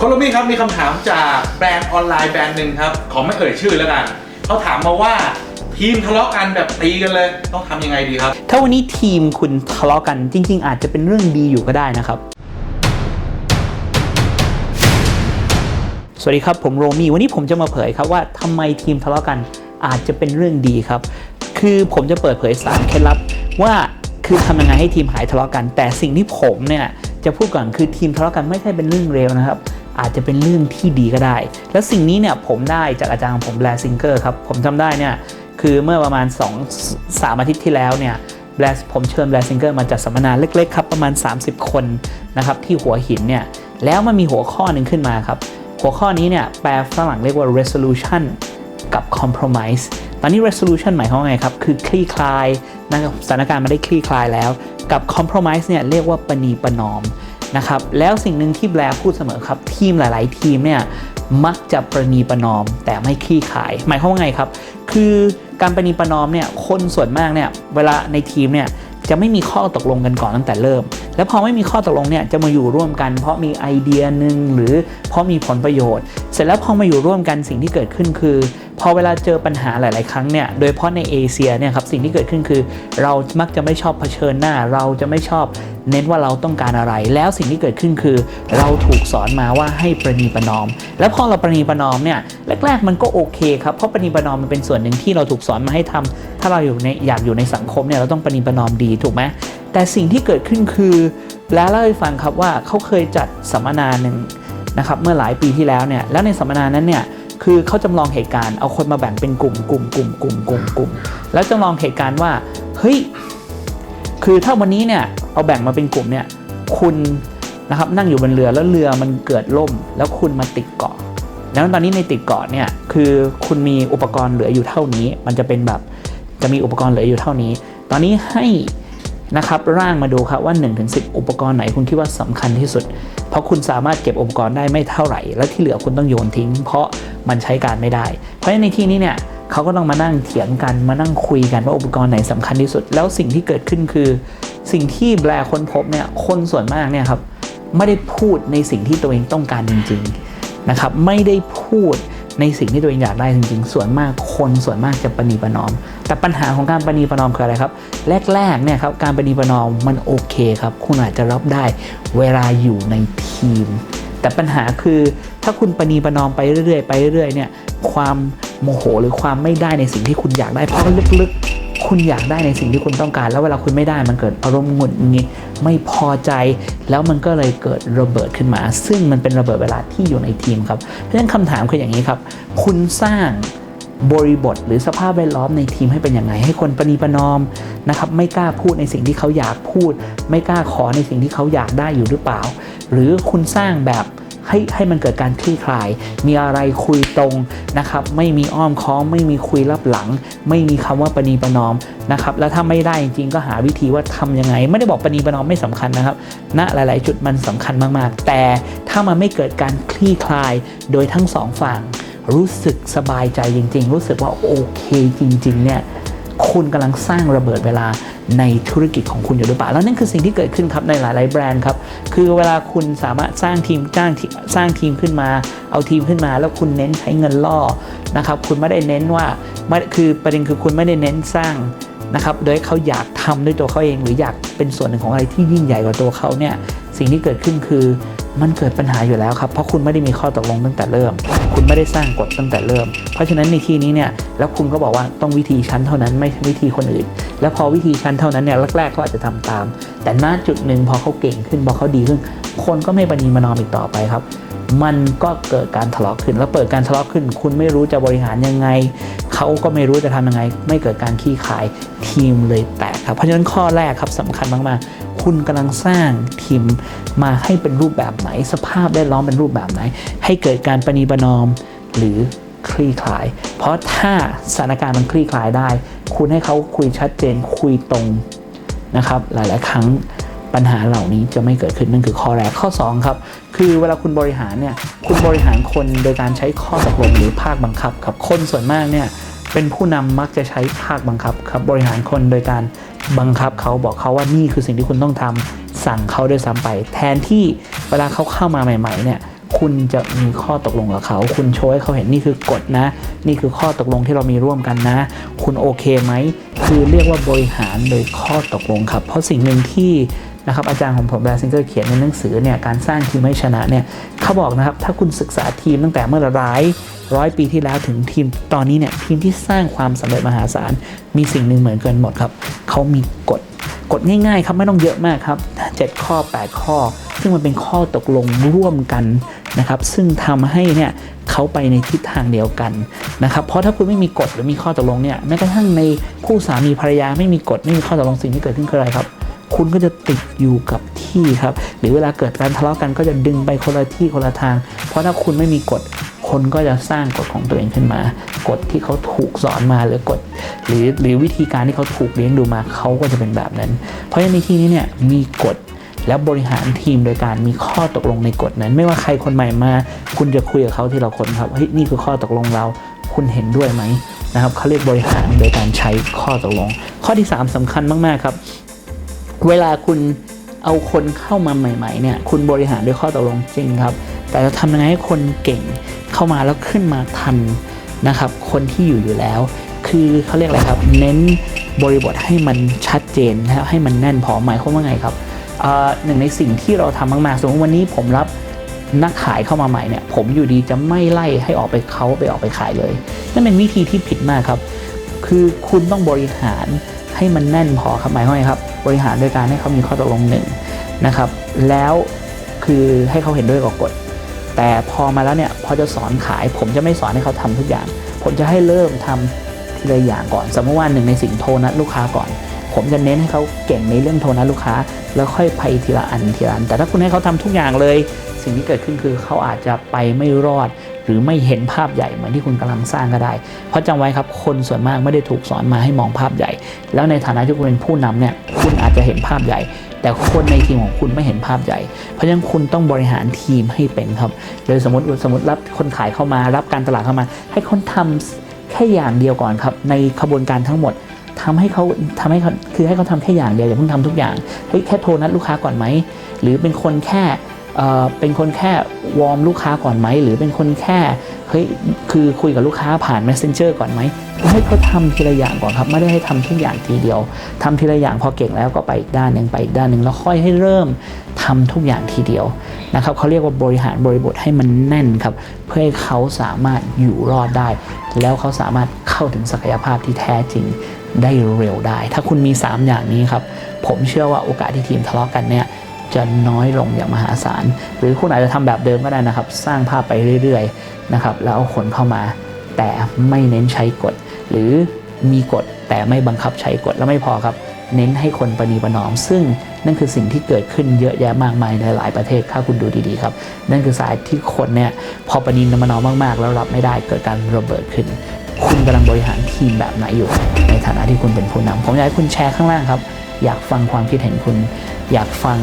โคโลมี่ครับมีคำถามจากแบรนด์ออนไลน์แบรนด์หนึ่งครับ ขอไม่เอ่ยชื่อแล้วกันเขาถามมาว่าทีมทะเลาะกันแบบตีกันเลย ต้องทำยังไงดีครับ ถ้าวันนี้ทีมคุณทะเลาะกันจริง ๆ อาจจะเป็นเรื่องดีอยู่ก็ได้นะครับ สวัสดีครับผมโรมี่วันนี้ผมจะมาเผยครับว่าทำไมทีมทะเลาะกันอาจจะเป็นเรื่องดีครับ คือผมจะเปิดเผยสารเคล็ดลับว่าคือทำยังไงให้ทีมหายทะเลาะกัน แต่สิ่งที่ผมเนี่ยจะพูดก่อนคือทีมทะเลาะกันไม่ใช่เป็นเรื่องเร็วนะครับ อาจจะเป็นเรื่องที่ดีก็ได้ และสิ่งนี้เนี่ยผมได้จากอาจารย์ของผมแบร์ซิงเกอร์ครับ ผมจำได้เนี่ยคือเมื่อประมาณ 2 3 อาทิตย์ที่แล้วเนี่ยแบรสผมเชิญแบรซิงเกอร์มาจัดสัมมนาเล็กๆครับประมาณ 30 คนนะครับที่หัวหินเนี่ยแล้วมันมีหัวข้อหนึ่งขึ้นมาครับ หัวข้อนี้เนี่ยแปลฝรั่งเรียกว่า resolution กับ compromise ตอนนี้ resolution หมายความว่าไงครับ คือคลี่คลายนะครับสถานการณ์มันได้คลี่คลายแล้ว กับ compromise เนี่ยเรียกว่าปณีประนอม นะครับแล้วสิ่งหนึ่งที่แบรพูดเสมอครับทีมหลาย ๆ ทีมเนี่ยมักจะประนีประนอมแต่ไม่ขี้ขาย หมายความว่าไงครับ คือการประนีประนอมเนี่ยคนส่วนมากเนี่ยเวลาในทีมเนี่ยจะไม่มีข้อตกลงกันก่อนตั้งแต่เริ่ม แล้วพอไม่มีข้อตกลงเนี่ยจะมาอยู่ร่วมกัน เพราะมีไอเดียหนึ่งหรือเพราะมีผลประโยชน์ เสร็จแล้วพอมาอยู่ร่วมกันสิ่งที่เกิดขึ้นคือ พอเวลาเจอปัญหาหลาย ๆ ครั้งเนี่ยโดยเฉพาะในเอเชียเนี่ยครับสิ่งที่เกิดขึ้นคือ เรามักจะไม่ชอบเผชิญหน้า เราจะไม่ชอบเน้นว่าเราต้องการอะไร แล้วสิ่งที่เกิดขึ้นคือ เราถูกสอนมาว่าให้ประนีประนอม แล้วพอเราประนีประนอมเนี่ยแรก ๆ มันก็โอเคครับเพราะประนีประนอมมันเป็นส่วนหนึ่งที่เราถูกสอนมาให้ทำถ้าเราอยู่ในอยากอยู่ในสังคมเนี่ยเราต้องประนีประนอมดีถูกไหม แต่สิ่งที่เกิดขึ้นคือแล้วเล่าให้ฟังครับว่าเขาเคยจัดสัมมนาหนึ่งนะครับเมื่อหลายปีที่แล้วเนี่ยแล้วในสัมมนานั้นเนี่ยคือเขาจำลองเหตุการณ์เอาคนมาแบ่งเป็นกลุ่มกลุ่มกลุ่มกลุ่มกลุ่มกลุ่มแล้วจำลองเหตุการณ์ว่าเฮ้ยคือถ้าวันนี้เนี่ยเอาแบ่งมาเป็นกลุ่มเนี่ยคุณนะครับนั่งอยู่บนเรือแล้วเรือมันเกิดล่ม แล้วคุณมาติดเกาะแล้วตอนนี้ในติดเกาะเนี่ยคือคุณมีอุปกรณ์เหลืออยู่เท่านี้ มันจะเป็นแบบจะมีอุปกรณ์เหลืออยู่เท่านี้ ตอนนี้ให้ นะครับร่างมาดูครับว่า 1-10 อุปกรณ์ไหนคุณคิดว่าสำคัญที่สุด เพราะคุณสามารถเก็บอุปกรณ์ได้ไม่เท่าไหร่ และที่เหลือคุณต้องโยนทิ้ง เพราะมันใช้การไม่ได้ เพราะฉะนั้นในที่นี้เนี่ยเขาก็ต้องมานั่งเถียงกันมานั่งคุยกันว่าอุปกรณ์ไหนสำคัญที่สุด แล้วสิ่งที่เกิดขึ้นคือ สิ่งที่แบรคนพบเนี่ยคนส่วนมากเนี่ยครับไม่ได้พูดในสิ่งที่ตัวเองต้องการจริงๆนะครับไม่ได้พูดในสิ่งที่ตัวเองอยากได้จริงๆ ส่วนมากคนส่วนมากจะประนีประนอม แต่ปัญหาของการประนีประนอมคืออะไรครับ แรกๆเนี่ยครับการประนีประนอมมันโอเคครับ คุณอาจจะรับได้เวลาอยู่ในทีม แต่ปัญหาคือถ้าคุณประนีประนอมไปเรื่อยๆไปเรื่อยๆเนี่ยความโมโหหรือความไม่ได้ในสิ่งที่คุณอยากได้เพราะลึกๆ คุณอยากได้ในสิ่งที่คุณต้องการ แล้วเวลาคุณไม่ได้มันเกิดอารมณ์หงุดหงิดไม่พอใจ แล้วมันก็เลยเกิดระเบิดขึ้นมา ซึ่งมันเป็นระเบิดเวลาที่อยู่ในทีมครับเพราะฉะนั้นคำถามคืออย่างนี้ครับ คุณสร้าง บริบทหรือสภาพแวดล้อมในทีมให้เป็นย่างไรให้คนประนีประนอมนะครับไม่กล้าพูดในสิ่งที่เขาอยากพูด ไม่กล้าขอในสิ่งที่เขาอยากได้อยู่หรือเปล่า หรือคุณสร้างแบบให้ให้มันเกิดการคลี่คลาย มีอะไรคุยตรงนะครับ ไม่มีอ้อมค้อม ไม่มีคุยลับหลัง ไม่มีคำว่าปณีประนอมนะครับ แล้วถ้าไม่ได้จริงๆก็หาวิธีว่าทำยังไง ไม่ได้บอกปณีประนอมไม่สำคัญนะครับณหลาย ๆ จุดมันสำคัญมากๆ แต่ถ้ามันไม่เกิดการคลี่คลายโดยทั้งสองฝั่ง รู้สึกสบายใจจริง ๆ รู้สึกว่าโอเคจริง ๆ เนี่ยคุณกำลังสร้างระเบิดเวลาในธุรกิจของคุณอยู่หรือเปล่า แล้วนั่นคือสิ่งที่เกิดขึ้นครับในหลาย ๆ แบรนด์ครับ คือเวลาคุณสามารถสร้างทีมจ้างทีสร้างทีมขึ้นมา เอาทีมขึ้นมา แล้วคุณเน้นใช้เงินล่อนะครับ คุณไม่ได้เน้นว่าไม่คือประเด็นคือคุณไม่ได้เน้นสร้างนะครับ โดยเขาอยากทำด้วยตัวเขาเอง หรืออยากเป็นส่วนหนึ่งของอะไรที่ยิ่งใหญ่กว่าตัวเขาเนี่ย สิ่งที่เกิดขึ้นคือ มันเกิดปัญหาอยู่แล้วครับ เพราะคุณไม่ได้มีข้อตกลงตั้งแต่เริ่ม คุณไม่ได้สร้างกฎตั้งแต่เริ่ม เพราะฉะนั้นในที่นี้เนี่ยแล้วคุณก็บอกว่าต้องวิธีชั้นเท่านั้นไม่ใช่วิธีคนอื่น แล้วพอวิธีชั้นเท่านั้นเนี่ยแรกๆเขาอาจจะทำตาม แต่ณจุดหนึ่งพอเขาเก่งขึ้นพอเขาดีขึ้น คนก็ไม่บันีมานอมอีกต่อไปครับมันก็เกิดการทะเลาะขึ้น แล้วเปิดการทะเลาะขึ้น คุณไม่รู้จะบริหารยังไง เขาก็ไม่รู้จะทำยังไง ไม่เกิดการขี้ขายทีมเลยแตกครับ เพราะฉะนั้นข้อแรกครับสำคัญมาก ๆ คุณกำลังสร้างทีมมาให้เป็นรูปแบบไหน สภาพแวดล้อมเป็นรูปแบบไหน ให้เกิดการประนีประนอมหรือคลี่คลาย เพราะถ้าสถานการณ์มันคลี่คลายได้ คุณให้เขาคุยชัดเจนคุยตรงนะครับ หลาย ๆ ครั้งปัญหาเหล่านี้จะไม่เกิดขึ้นนั่นคือข้อแรกข้อ 2 ครับ คือเวลาคุณบริหารเนี่ยคุณบริหารคนโดยการใช้ข้อตกลงหรือภาคบังคับครับคนส่วนมากเนี่ยเป็นผู้นำมักจะใช้ภาคบังคับครับบริหารคนโดยการ บังคับเขาบอกเขาว่านี่คือสิ่งที่คุณต้องทำสั่งเขาด้วยซ้ำไป แทนที่เวลาเขาเข้ามาใหม่ ๆ เนี่ยคุณจะมีข้อตกลงกับเขา คุณโชว์ให้เขาเห็นนี่คือกฎนะ นี่คือข้อตกลงที่เรามีร่วมกันนะ คุณโอเคไหม คือเรียกว่าบริหารโดยข้อตกลงครับ เพราะสิ่งหนึ่งที่นะครับอาจารย์ของผมแบรซิงเกอร์เขียนในหนังสือเนี่ยการสร้างทีมให้ชนะเนี่ยเขาบอกนะครับถ้าคุณศึกษาทีมตั้งแต่เมื่อร้าย ร้อยปีที่แล้วถึงทีมตอนนี้เนี่ยทีมที่สร้างความสำเร็จมหาศาล มีสิ่งหนึ่งเหมือนกันหมดครับ เขามีกฎกฎง่ายๆครับไม่ต้องเยอะมากครับ 7 ข้อ 8 ข้อ ซึ่งมันเป็นข้อตกลงร่วมกันนะครับ ซึ่งทำให้เนี่ยเขาไปในทิศทางเดียวกันนะครับ เพราะถ้าคุณไม่มีกฎหรือมีข้อตกลงเนี่ยแม้กระทั่งในคู่สามีภรรยาไม่มีกฎไม่มีข้อตกลงสิ่งที่เกิดขึ้นคืออะไรครับ คุณก็จะติดอยู่กับที่ครับ หรือเวลาเกิดการทะเลาะกันก็จะดึงไปคนละที่คนละทาง เพราะถ้าคุณไม่มีกฎ คนก็จะสร้างกฎของตัวเองขึ้นมา กฎที่เขาถูกสอนมาหรือกฎหรือหรือวิธีการที่เขาถูกเลี้ยงดูมาเขาก็จะเป็นแบบนั้น เพราะฉะนั้นในที่นี้เนี่ยมีกฎแล้วบริหารทีมโดยการมีข้อตกลงในกฎนั้น ไม่ว่าใครคนใหม่มา คุณจะคุยกับเขาทีละคนครับเฮ้ยนี่คือข้อตกลงเรา คุณเห็นด้วยไหมนะครับเขาเรียกบริหารโดยการใช้ข้อตกลง ข้อที่ 3สำคัญมาก ๆ ครับ เวลาคุณเอาคนเข้ามาใหม่ ๆ เนี่ย คุณบริหารด้วยข้อตกลงจริงครับ แต่จะทำยังไงให้คนเก่งเข้ามาแล้วขึ้นมาทันนะครับ คนที่อยู่อยู่แล้ว คือเขาเรียกอะไรครับ เน้นบริบทให้มันชัดเจนนะครับให้มันแน่นพอหมายความว่าไงครับหนึ่งในสิ่งที่เราทำมากๆสมมติวันนี้ผมรับนักขายเข้ามาใหม่เนี่ย ผมอยู่ดีจะไม่ไล่ให้ออกไปเขาไปออกไปขายเลยนั่นเป็นวิธีที่ผิดมากครับ คือคุณต้องบริหารให้มันแน่นพอครับหมายความว่าไงครับ บริหารโดยการให้เขามีข้อตกลงหนึ่งนะครับ แล้วคือให้เขาเห็นด้วยกับกฎ แต่พอมาแล้วเนี่ยพอจะสอนขาย ผมจะไม่สอนให้เขาทำทุกอย่าง ผมจะให้เริ่มทำทีละอย่างก่อน สมมติว่าหนึ่งในสิ่งโทรนัดลูกค้าก่อน ผมจะเน้นให้เขาเก่งในเรื่องโทรนัดลูกค้า แล้วค่อยไปทีละอันทีละอัน แต่ถ้าคุณให้เขาทำทุกอย่างเลย สิ่งที่เกิดขึ้นคือเขาอาจจะไปไม่รอด หรือไม่เห็นภาพใหญ่เหมือนที่คุณกำลังสร้างก็ได้ เพราะจำไว้ครับคนส่วนมากไม่ได้ถูกสอนมาให้มองภาพใหญ่ แล้วในฐานะที่คุณเป็นผู้นำเนี่ยคุณอาจจะเห็นภาพใหญ่ แต่คนในทีมของคุณไม่เห็นภาพใหญ่ เพราะฉะนั้นคุณต้องบริหารทีมให้เป็นครับโดยสมมติสมมติรับคนขายเข้ามารับการตลาดเข้ามา ให้คนทำแค่อย่างเดียวก่อนครับ ในขบวนการทั้งหมดทำให้เขาทำให้เขาคือให้เขาทำแค่อย่างเดียวอย่าเพิ่งทำทุกอย่างเฮ้ยแค่โทรนัดลูกค้าก่อนไหมหรือเป็นคนแค่เอ่อเป็นคนแค่วอร์มลูกค้าก่อนไหมหรือเป็นคนแค่ เฮ้ยคือคุยกับลูกค้าผ่าน messenger ก่อนไหมให้เขาทำทีละอย่างก่อนครับไม่ได้ให้ทำทุกอย่างทีเดียวทำทีละอย่างพอเก่งแล้วก็ไปอีกด้านหนึ่งไปอีกด้านหนึ่งแล้วค่อยให้เริ่มทำทุกอย่างทีเดียวนะครับเขาเรียกว่าบริหารบริบทให้มันแน่นครับ เพื่อให้เขาสามารถอยู่รอดได้ แล้วเขาสามารถเข้าถึงศักยภาพที่แท้จริงได้เร็วได้ ถ้าคุณมี 3 อย่างนี้ครับผมเชื่อว่าโอกาสที่ทีมทะเลาะกันเนี่ย จะน้อยลงอย่างมหาศาล หรือคุณอาจจะทำแบบเดิมก็ได้นะครับ สร้างภาพไปเรื่อยๆนะครับแล้วเอาคนเข้ามา แต่ไม่เน้นใช้กฎ หรือมีกฎแต่ไม่บังคับใช้กฎแล้วไม่พอครับ เน้นให้คนประนีประนอม ซึ่งนั่นคือสิ่งที่เกิดขึ้นเยอะแยะมากมายในหลายประเทศถ้าคุณดูดีๆครับ นั่นคือสายที่คนเนี่ยพอประนีประนอมมากๆ แล้วรับไม่ได้เกิดการระเบิดขึ้น คุณกำลังบริหารทีมแบบไหนอยู่ ในฐานะที่คุณเป็นผู้นำผมอยากให้คุณแชร์ข้างล่างครับ อยากฟังความคิดเห็นคุณ อยากฟัง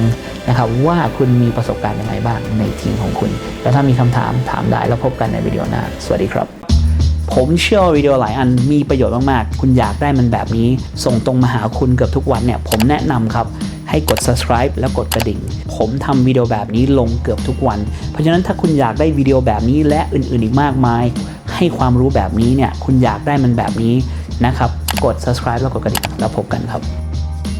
นะครับว่าคุณมีประสบการณ์ยังไงบ้างในทีมของคุณ แล้วถ้ามีคำถามถามได้แล้วพบกันในวิดีโอหน้า สวัสดีครับ ผมเชื่อว,วิดีโอหลายอันมีประโยชน์มากๆ คุณอยากได้มันแบบนี้ ส่งตรงมาหาคุณเกือบทุกวันเนี่ย ผมแนะนำครับให้กด subscribe แล้วกดกระดิ่ง ผมทำวิดีโอแบบนี้ลงเกือบทุกวัน เพราะฉะนั้นถ้าคุณอยากได้วิดีโอแบบนี้และอื่น ๆ อีกมากมาย ให้ความรู้แบบนี้เนี่ย คุณอยากได้มันแบบนี้นะครับ กด subscribe แล้วกดกระดิ่ง แล้วพบกันครับ